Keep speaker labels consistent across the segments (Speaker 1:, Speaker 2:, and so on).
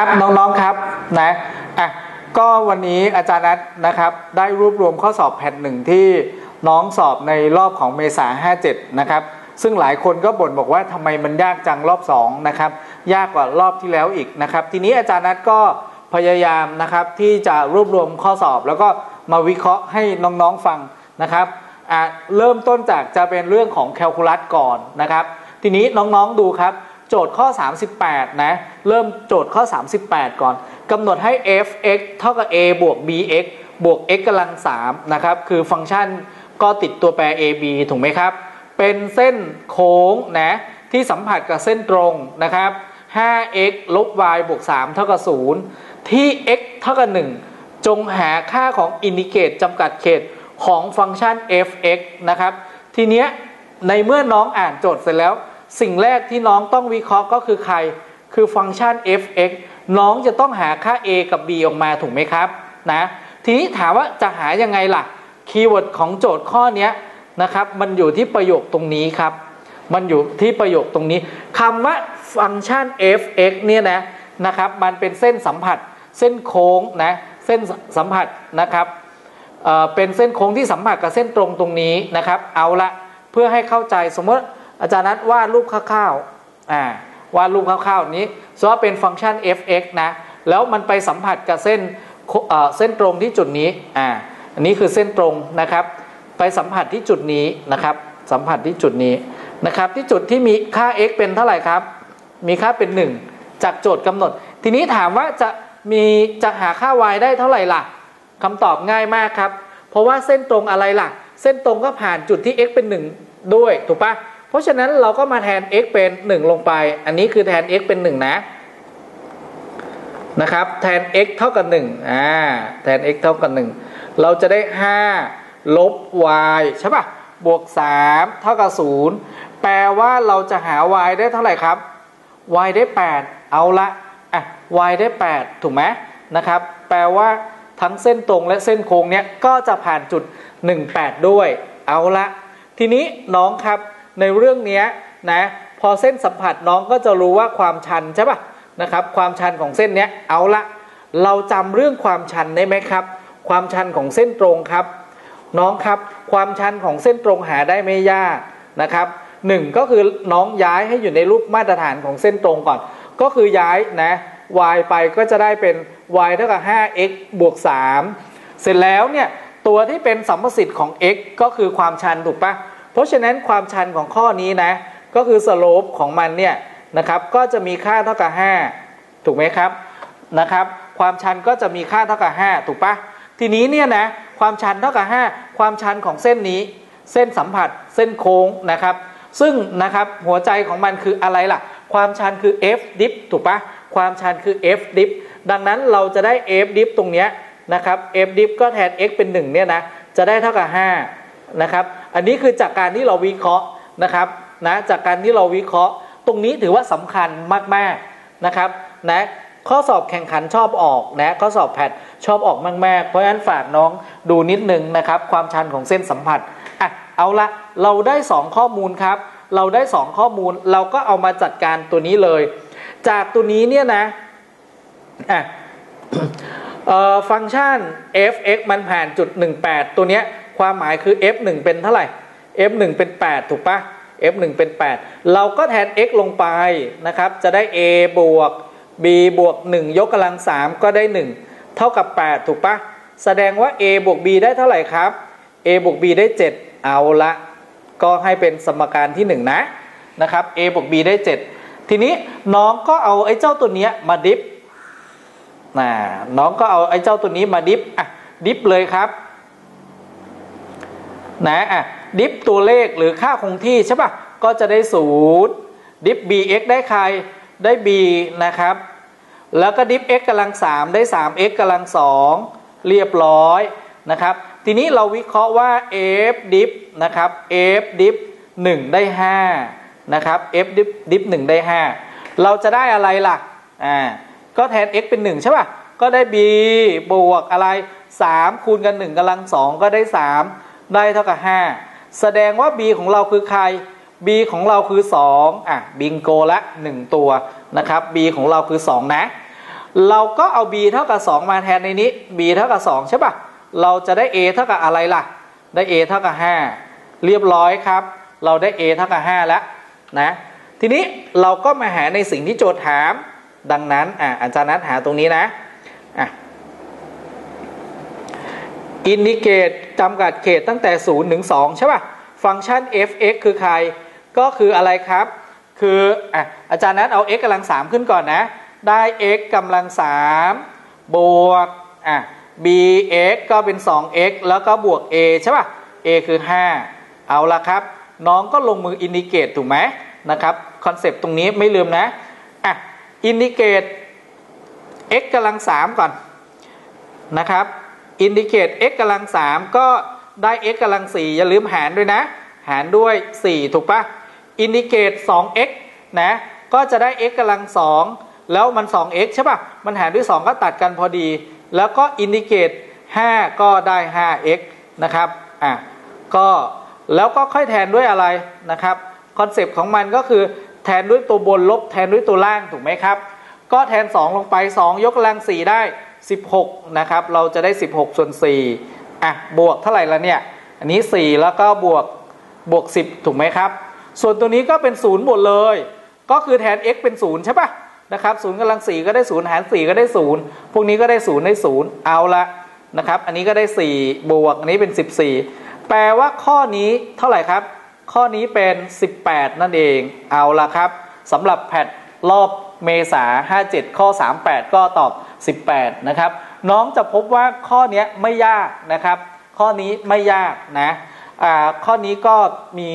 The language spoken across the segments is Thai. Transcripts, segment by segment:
Speaker 1: ครับน้องๆครับนะอะก็วันนี้อาจารย์นัทนะครับได้รวบรวมข้อสอบแผ่นหนึ่งที่น้องสอบในรอบของเมษา57นะครับซึ่งหลายคนก็บ่นบอกว่าทำไมมันยากจังรอบ2นะครับยากกว่ารอบที่แล้วอีกนะครับ ทีนี้อาจารย์นัทก็พยายามนะครับที่จะรวบรวมข้อสอบ แล้วก็มาวิเคราะห์ให้น้องๆฟังนะครับอะเริ่มต้นจากจะเป็นเรื่องของแคลคูลัสก่อนนะครับ ทีนี้น้องๆดูครับ โจทย์ข้อ 38 นะ เริ่มโจทย์ข้อ 38 ก่อนกำหนดให้ f(x) เท่ากับ a บวก bx บวก x กำลัง3นะครับ คือฟังก์ชันก็ติดตัวแปร ab ถูกไหมครับ เป็นเส้นโค้งนะ ที่สัมผัสกับเส้นตรงนะครับ 5x ลบ y บวก 3 เท่ากับ 0 ที่ x เท่ากับ 1 จงหาค่าของอินดิเกตจำกัดเขตของฟังก์ชัน f(x) นะครับ ทีเนี้ยในเมื่อน้องอ่านโจทย์เสร็จแล้ว สิ่งแรกที่น้องต้องวิเคราะห์ก็คือใคร คือฟังก์ชัน f(x) น้องจะต้องหาค่า a กับ b ออกมาถูกไหมครับนะทีนี้ถามว่าจะหายังไงล่ะคีย์เวิร์ดของโจทย์ข้อนี้นะครับ มันอยู่ที่ประโยคตรงนี้ครับ มันอยู่ที่ประโยคตรงนี้คำว่าฟังก์ชัน f(x) เนี่ยนะนะครับมันเป็นเส้นสัมผัส เส้นโค้งนะเส้นสัมผัสนะครับเเป็นเส้นโค้งที่สัมผัสกับเส้นตรงตรงนี้นะครับ เอาละเพื่อให้เข้าใจสมมติ อาจารย์นัดวาดรูปคร่าวๆอ่าวาดรูปคร่าวๆนี้สมมติว่าเป็นฟังก์ชัน f(x) นะแล้วมันไปสัมผัสกับเส้นเอ่อเส้นตรงที่จุดนี้อ่าอันนี้คือเส้นตรงนะครับ ไปสัมผัสที่จุดนี้นะครับ สัมผัสที่จุดนี้นะครับ ที่จุดที่มีค่า x เป็นเท่าไหร่ครับ มีค่าเป็น 1 จากโจทย์กำหนด ทีนี้ถามว่าจะมีจะหาค่า y ได้เท่าไหร่ล่ะคำตอบง่ายมากครับ เพราะว่าเส้นตรงอะไรล่ะ เส้นตรงก็ผ่านจุดที่ x เป็น 1 ด้วยถูกปะ เพราะฉะนั้นเราก็มาแทน x เป็น 1 ลงไป อันนี้คือแทน x เป็น 1 นะนะครับ แทน x เท่ากับ1อ่าแทน x เท่ากับ 1 เราจะได้ 5 ลบ y ใช่ปะบวก 3 เท่ากับ 0 แปลว่าเราจะหา y ได้เท่าไหร่ครับ y ได้ 8 เอาละอะ y ได้ 8 ถูกไหมนะครับ แปลว่าทั้งเส้นตรงและเส้นโค้งเนี้ยก็จะผ่านจุด 18 ด้วย เอาละทีนี้น้องครับ ในเรื่องนี้นะพอเส้นสัมผัสน้องก็จะรู้ว่าความชันใช่ปะนะครับความชันของเส้นเนี้ยเอาละเราจำเรื่องความชันได้ไหมครับ ความชันของเส้นตรงครับ น้องครับความชันของเส้นตรงหาได้ไม่ยากนะครับหนึ่งก็คือน้องย้ายให้อยู่ในรูปมาตรฐานของเส้นตรงก่อน ก็คือย้ายนะ y ไปก็จะได้เป็น y เท่ากับ 5x บวก 3 เสร็จแล้วเนี่ยตัวที่เป็นสัมประสิทธิ์ของ x ก็คือความชันถูกปะ เพราะฉะนั้นความชันของข้อนี้นะ ก็คือสโลปของมันเนี่ยนะครับก็จะมีค่าเท่ากับ 5 ถูกไหมครับนะครับ ความชันก็จะมีค่าเท่ากับ 5 ถูกปะทีนี้เนี่ยนะความชันเท่ากับ 5 ความชันของเส้นนี้ เส้นสัมผัสเส้นโค้งนะครับ ซึ่งนะครับหัวใจของมันคืออะไรล่ะ ความชันคือ f dip ถูกปะความชันคือ f dip ดังนั้นเราจะได้ f dip ตรงเนี้ยนะครับ f dip ก็แทน x เป็น1เนี่ยนะจะได้เท่ากับ5นะครับ อันนี้คือจากการที่เราวิเคราะห์นะครับนะจากการที่เราวิเคราะห์ ตรงนี้ถือว่าสำคัญมากๆนะครับนะข้อสอบแข่งขันชอบออกนะข้อสอบแพทชอบออกมากๆ เพราะฉะนั้นฝากน้องดูนิดนึงนะครับ ความชันของเส้นสัมผัสอะเอาละเราได้ 2 ข้อมูลครับ เราได้ 2 ข้อมูลเราก็เอามาจัดการตัวนี้เลย จากตัวนี้เนี่ยนะอะฟังก์ชัน f(x) มันผ่านจุด 18 ตัวเนี้ย ความหมายคือ f(1) เป็นเท่าไหร่ f(1) เป็น 8 ถูกปะ f(1) เป็น 8 เราก็แทน x ลงไปนะครับ จะได้ a บวก b บวก 1 ยกกำลัง 3 ก็ได้ 1 เท่ากับ 8 ถูกปะ แสดงว่า a บวก b ได้เท่าไหร่ครับ a บวก b ได้ 7 เอาละ ก็ให้เป็นสมการที่ 1 นะนะครับ a บวก b ได้ 7 ทีนี้น้องก็เอาไอ้เจ้าตัวเนี้ยมาดิฟนะน้องก็เอาไอ้เจ้าตัวนี้มาดิฟอะดิฟเลยครับ นะอะดิฟตัวเลขหรือค่าคงที่ใช่ปะก็จะได้ศูนย์ดิฟ bx ได้ใครได้ b นะครับ แล้วก็ดิฟ x กำลัง3ได้ 3x กำลัง2เรียบร้อยนะครับ ทีนี้เราวิเคราะห์ว่า f ดิฟนะครับ f ดิฟ1ได้5นะครับ f ดิฟดิฟ1ได้ 5 เราจะได้อะไรล่ะอ่าก็แทน x เป็น 1 ใช่ป่ะก็ได้ b บวกอะไร 3 คูณกัน1กำลัง2ก็ได้ 3 ได้เท่ากับ5แสดงว่า b ของเราคือใคร b ของเราคือ2อะบิงโกละ1ตัวนะครับ b ของเราคือ2นะ เราก็เอา b เท่ากับ2มาแทนในนี้ b เท่ากับ2ใช่ปะเราจะได้ a เท่ากับอะไรล่ะ ได้ a เท่ากับ5เรียบร้อยครับ เราได้ a เท่ากับ5แล้วนะทีนี้เราก็มาหาในสิ่งที่โจทย์ถาม ดังนั้นอะอาจารย์นัดหาตรงนี้นะ อินดิเกตจำกัดเขตตั้งแต่ 0 ถึง 2 ใช่ป่ะ ฟังก์ชัน f(x) คือใคร ก็คืออะไรครับ คืออะอาจารย์นัดเอา x กำลัง 3 ขึ้นก่อนนะ ได้ x กำลัง 3 บวกอะ bx ก็เป็น 2x แล้วก็บวก a ใช่ป่ะ a คือ 5 เอาละครับ น้องก็ลงมืออินดิเกตถูกไหมนะครับ คอนเซปต์ตรงนี้ไม่ลืมนะอะอินดิเกต x กำลัง 3 ก่อนนะครับ อินดิเกต x กำลัง3ก็ได้ x กำลัง4อย่าลืมหารด้วยนะ หารด้วย 4 ถูกปะอินดิเกต 2x นะก็จะได้ x กำลัง2แล้วมัน 2x ใช่ปะมันหารด้วย 2 ก็ตัดกันพอดี แล้วก็อินดิเกต5 ก็ได้ 5x นะครับอะก็แล้วก็ค่อยแทนด้วยอะไรนะครับคอนเซปต์ของมันก็คือแทนด้วยตัวบนลบแทนด้วยตัวล่างถูกไหมครับ ก็แทน 2 ลงไป 2 ยกกำลัง 4 ได้ 16นะครับเราจะได้ 16 ส่วน4อะบวกเท่าไหร่ละเนี่ย อันนี้ 4 แล้วก็บวกบวก 10 ถูกไหมครับ ส่วนตัวนี้ก็เป็น0หมดเลย ก็คือแทน x เป็น 0 ใช่ปะนะครับ0กำลัง 4 ก็ได้ 0 หาร 4 ก็ได้ 0 พวกนี้ก็ได้ 0 ได้ 0 เอาละนะครับ อันนี้ก็ได้ 4 บวก อันนี้เป็น 14 แปลว่าข้อนี้เท่าไหร่ครับ ข้อนี้เป็น 18 นั่นเอง เอาละครับสำหรับแพทรอบ เมษา57 ข้อ 38 ก็ตอบ 18 นะครับ น้องจะพบว่าข้อนี้ไม่ยากนะครับ ข้อนี้ไม่ยากนะข้อนี้ก็มี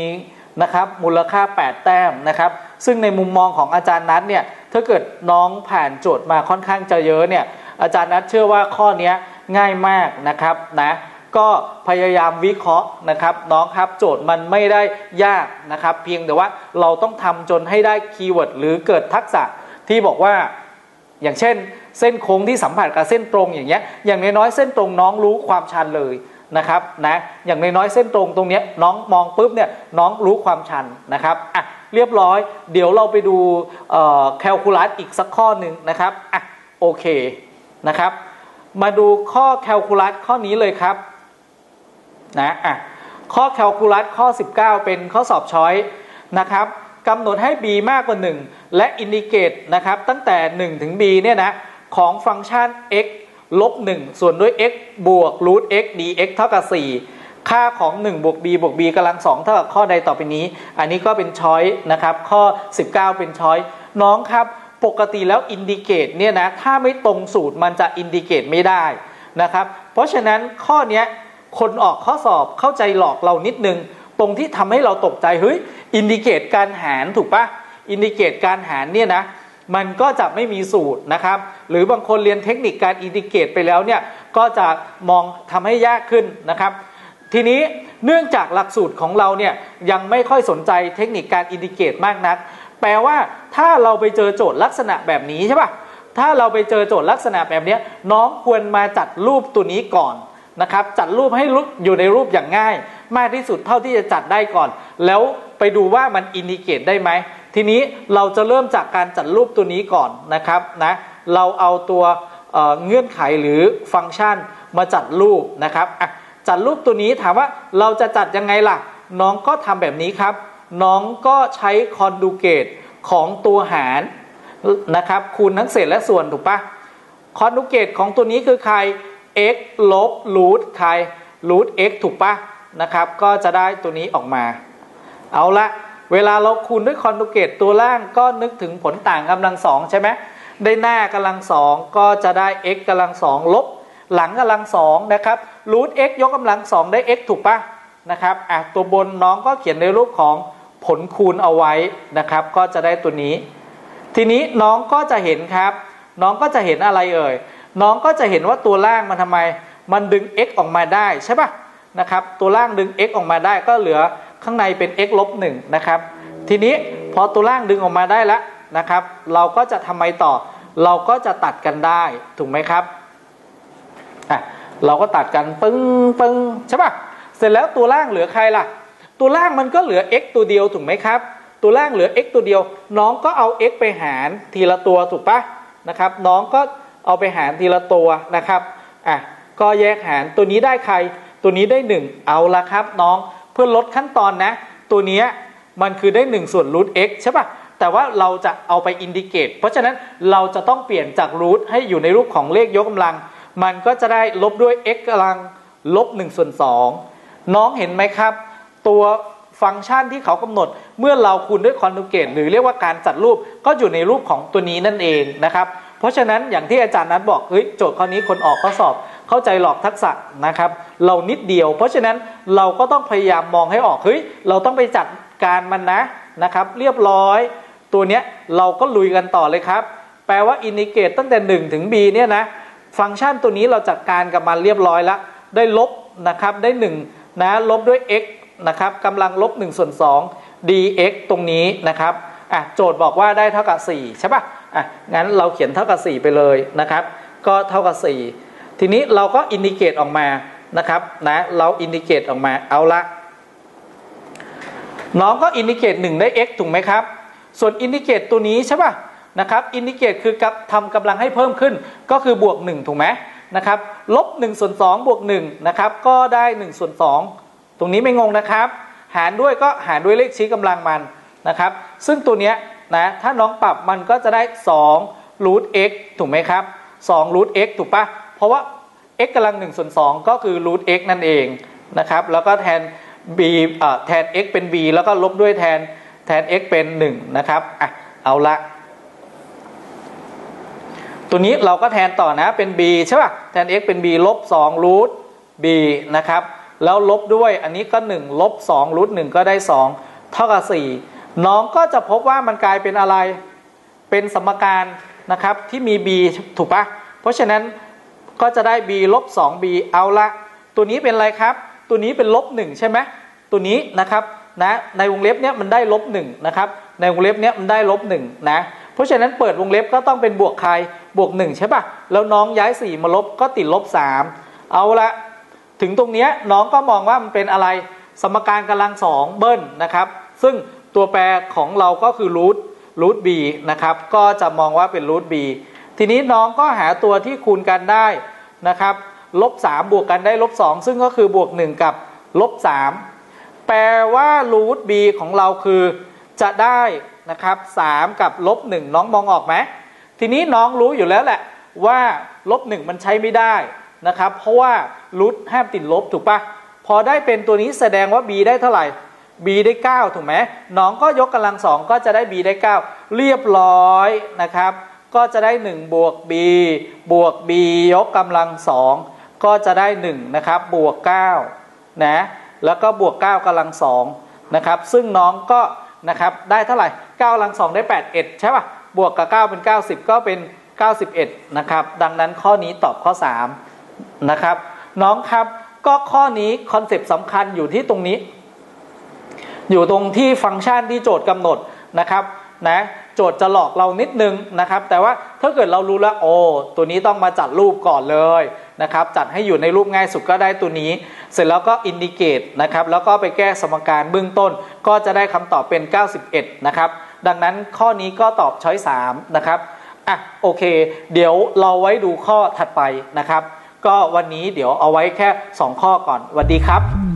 Speaker 1: นะครับมูลค่า 8 แต้มนะครับ ซึ่งในมุมมองของอาจารย์นัทเนี่ยถ้าเกิดน้องผ่านโจทย์มาค่อนข้างจะเยอะเนี่ยอาจารย์นัทเชื่อว่าข้อนี้ง่ายมากนะครับนะก็พยายามวิเคราะห์นะครับน้องครับโจทย์มันไม่ได้ยากนะครับ เพียงแต่ว่าเราต้องทำจนให้ได้คีย์เวิร์ดหรือเกิดทักษะ ที่บอกว่าอย่างเช่น เส้นโค้งที่สัมผัสกับเส้นตรงอย่างเงี้ยอย่างน้อยๆเส้นตรงน้องรู้ความชันเลยนะครับนะอย่างน้อยๆเส้นตรงตรงเนี้ยน้องมองปุ๊บเนี่ยน้องรู้ความชันนะครับอะเรียบร้อย เดี๋ยวเราไปดูแคลคูลัสอีกสักข้อหนึ่งนะครับอะโอเคนะครับ มาดูข้อแคลคูลัสข้อนี้เลยครับนะอะข้อแคลคูลัสข้อ 19 เป็นข้อสอบช้อยนะครับกำหนดให้ b มากกว่า 1 และอินดิเกตนะครับตั้งแต่ 1 ถึง b เนี่ยนะของฟังก์ชัน x ลบ 1 ส่วนด้วย x บวกรูท x dx เท่ากับ 4 ค่าของ 1 บวก b บวก b กำลัง 2 เท่ากับข้อใดต่อไปนี้ อันนี้ก็เป็นช้อยนะครับ ข้อ 19 เป็นช้อยน้องครับ ปกติแล้วอินดิเกตเนี่ยนะ ถ้าไม่ตรงสูตรมันจะอินดิเกตไม่ได้นะครับ เพราะฉะนั้นข้อนี้คนออกข้อสอบเข้าใจหลอกเรานิดนึง ตรงที่ทำให้เราตกใจ เฮ้ย อินดิเกตการหารถูกปะ อินดิเกตการหารเนี่ยนะมันก็จะไม่มีสูตรนะครับ หรือบางคนเรียนเทคนิคการอินดิเกตไปแล้วเนี่ยก็จะมองทำให้ยากขึ้นนะครับ ทีนี้เนื่องจากหลักสูตรของเราเนี่ยยังไม่ค่อยสนใจเทคนิคการอินดิเกตมากนัก แปลว่าถ้าเราไปเจอโจทย์ลักษณะแบบนี้ใช่ปะถ้าเราไปเจอโจทย์ลักษณะแบบนี้น้องควรมาจัดรูปตัวนี้ก่อนนะครับจัดรูปให้อยู่ในรูปอย่างง่าย มากที่สุดเท่าที่จะจัดได้ก่อน แล้วไปดูว่ามันอินดิเกตได้ไหม ทีนี้เราจะเริ่มจากการจัดรูปตัวนี้ก่อนนะครับนะเราเอาตัวเเงื่อนไขหรือฟังก์ชันมาจัดรูปนะครับจัดรูปตัวนี้ถามว่าเราจะจัดยังไงล่ะ น้องก็ทำแบบนี้ครับ น้องก็ใช้คอนดูเกตของตัวหารนะครับคูณทั้งเศษและส่วนถูกปะคอนดูเกตของตัวนี้คือใคร x ลบรูทใครรูท x ถูกปะนะครับ ก็จะได้ตัวนี้ออกมา เอาละ เวลาเราคูณด้วยคอนดูเกตตัวล่างก็นึกถึงผลต่างกำลังสองใช่ไหมได้หน้ากำลังสองก็จะได้ x กำลังสองลบ หลังกำลังสองนะครับรูท x ยกกำลังสองได้ x ถูกปะนะครับอะตัวบนน้องก็เขียนในรูปของผลคูณเอาไว้นะครับ ก็จะได้ตัวนี้ ทีนี้น้องก็จะเห็นครับ น้องก็จะเห็นอะไรเอ่ยน้องก็จะเห็นว่าตัวล่างมันทำไม มันดึง x ออกมาได้ใช่ปะนะครับ ตัวล่างดึง x ออกมาได้ก็เหลือ ข้างในเป็น x ลบหนึ่งนะครับ ทีนี้พอตัวล่างดึงออกมาได้แล้วนะครับ เราก็จะทำไมต่อ เราก็จะตัดกันได้ถูกไหมครับอะเราก็ตัดกันปึ้งปึ้งใช่ปะเสร็จแล้วตัวล่างเหลือใครล่ะ ตัวล่างมันก็เหลือ x ตัวเดียวถูกไหมครับ ตัวล่างเหลือ x ตัวเดียว น้องก็เอา x ไปหารทีละตัวถูกปะนะครับ น้องก็เอาไปหารทีละตัวนะครับอะก็แยกหารตัวนี้ได้ใคร ตัวนี้ได้ 1 เอาละครับ น้อง เพื่อลดขั้นตอนนะ ตัวนี้มันคือได้ 1 ส่วนรูท x ใช่ปะแต่ว่าเราจะเอาไปอินดิเกต เพราะฉะนั้นเราจะต้องเปลี่ยนจากรูทให้อยู่ในรูปของเลขยกกำลัง มันก็จะได้ลบด้วย x กำลังลบ1ส่วน2น้องเห็นไหมครับ ตัวฟังก์ชันที่เขากำหนดเมื่อเราคูณด้วยคอนจูเกตหรือเรียกว่าการจัดรูปก็อยู่ในรูปของตัวนี้นั่นเองนะครับ เพราะฉะนั้นอย่างที่อาจารย์นัทบอกเฮ้ยโจทย์ข้อนี้คนออกข้อสอบ เข้าใจหลอกทักษะนะครับ เรานิดเดียว เพราะฉะนั้นเราก็ต้องพยายามมองให้ออกเฮ้ยเราต้องไปจัดการมันนะนะครับ เรียบร้อย ตัวเนี้ยเราก็ลุยกันต่อเลยครับ แปลว่าอินดิเกตตั้งแต่ 1 ถึง b เนี่ยนะฟังก์ชันตัวนี้เราจัดการกับมันเรียบร้อยแล้ว ได้ลบนะครับได้1นะลบด้วย x นะครับกำลังลบ1ส่วน2 dx ตรงนี้นะครับอะโจทย์บอกว่าได้เท่ากับ 4 ใช่ปะอะงั้นเราเขียนเท่ากับ 4 ไปเลยนะครับ ก็เท่ากับ 4 ทีนี้เราก็อินดิเกตออกมานะครับนะเราอินดิเกตออกมาเอาละน้องก็อินดิเกต1ได้ x ถูกไหมครับ ส่วนอินดิเกตตัวนี้ใช่ป่ะนะครับอินดิเกตคือกับทำกำลังให้เพิ่มขึ้นก็คือบวก 1 ถูกไหมนะครับลบ1ส่วน2บวก1นะครับก็ได้1ส่วน2ตรงนี้ไม่งงนะครับ หารด้วยก็หารด้วยเลขชี้กำลังมันนะครับ ซึ่งตัวเนี้ยนะถ้าน้องปรับมันก็จะได้2 root x ถูกไหมครับ2 root x ถูกปะ เพราะว่า x กำลัง1ส่วน2ก็คือ root x นั่นเองนะครับ แล้วก็แทน b แทน x เป็น b แล้วก็ลบด้วยแทนแทน x เป็น 1 นะครับอะเอาละตัวนี้เราก็แทนต่อนะเป็น b ใช่ป่ะแทน x เป็น b ลบ2 root b นะครับ แล้วลบด้วยอันนี้ก็ 1 ลบ2รูท1ก็ได้ 2 เท่ากับ 4 น้องก็จะพบว่ามันกลายเป็นอะไร เป็นสมการนะครับที่มี b ถูกปะเพราะฉะนั้น ก็จะได้ b ลบ 2b เอาละตัวนี้เป็นอะไรครับ ตัวนี้เป็นลบ1ใช่ไหมตัวนี้นะครับนะในวงเล็บเนี้ยมันได้ลบ1นะครับในวงเล็บเนี้ยมันได้ลบ1นะเพราะฉะนั้นเปิดวงเล็บก็ต้องเป็นบวกใครบวก1ใช่ปะแล้วน้องย้าย 4 มาลบก็ติดลบ 3 เอาละถึงตรงเนี้ยน้องก็มองว่ามันเป็นอะไรสมการกำลังสองเบิ้ลนะครับซึ่งตัวแปรของเราก็คือรูทรูทบีนะครับก็จะมองว่าเป็นรูทบี ทีนี้น้องก็หาตัวที่คูณกันได้นะครับลบสามบวกกันได้ลบสองซึ่งก็คือบวกหนึ่งกับลบสามแปลว่ารูทบีของเราคือจะได้นะครับสามกับลบหนึ่งน้องมองออกไหมทีนี้น้องรู้อยู่แล้วแหละว่าลบหนึ่งมันใช้ไม่ได้นะครับ เพราะว่ารูทห้ามติดลบถูกปะพอได้เป็นตัวนี้แสดงว่า b ได้เท่าไหร่ b ได้ 9 ถูกไหมน้องก็ยกกำลังสองก็จะได้ b ได้ 9 เรียบร้อยนะครับ ก็จะได้1บวก b บวก b ยกกำลังสองก็จะได้1นะครับบวก9นะแล้วก็บวก 9กำลังสองนะครับซึ่งน้องก็นะครับได้เท่าไหร่9กำลังสองได้8เอ็ดใช่ป่ะบวกกับ 9 เป็น 90 ก็เป็น 91นะครับดังนั้นข้อนี้ตอบข้อ3นะครับน้องครับก็ข้อนี้คอนเซปต์สำคัญอยู่ที่ตรงนี้ อยู่ตรงที่ฟังก์ชันที่โจทย์กำหนดนะครับนะ โจทย์จะหลอกเรานิดนึงนะครับ แต่ว่าถ้าเกิดเรารู้แล้วโอ้ตัวนี้ต้องมาจัดรูปก่อนเลยนะครับ จัดให้อยู่ในรูปง่ายสุดก็ได้ตัวนี้ เสร็จแล้วก็อินดิเกตนะครับ แล้วก็ไปแก้สมการเบื้องต้น ก็จะได้คำตอบเป็น 91 นะครับ ดังนั้นข้อนี้ก็ตอบช้อย3นะครับอะโอเค เดี๋ยวเราไว้ดูข้อถัดไปนะครับ ก็วันนี้เดี๋ยวเอาไว้แค่ 2 ข้อก่อนสวันดีครับ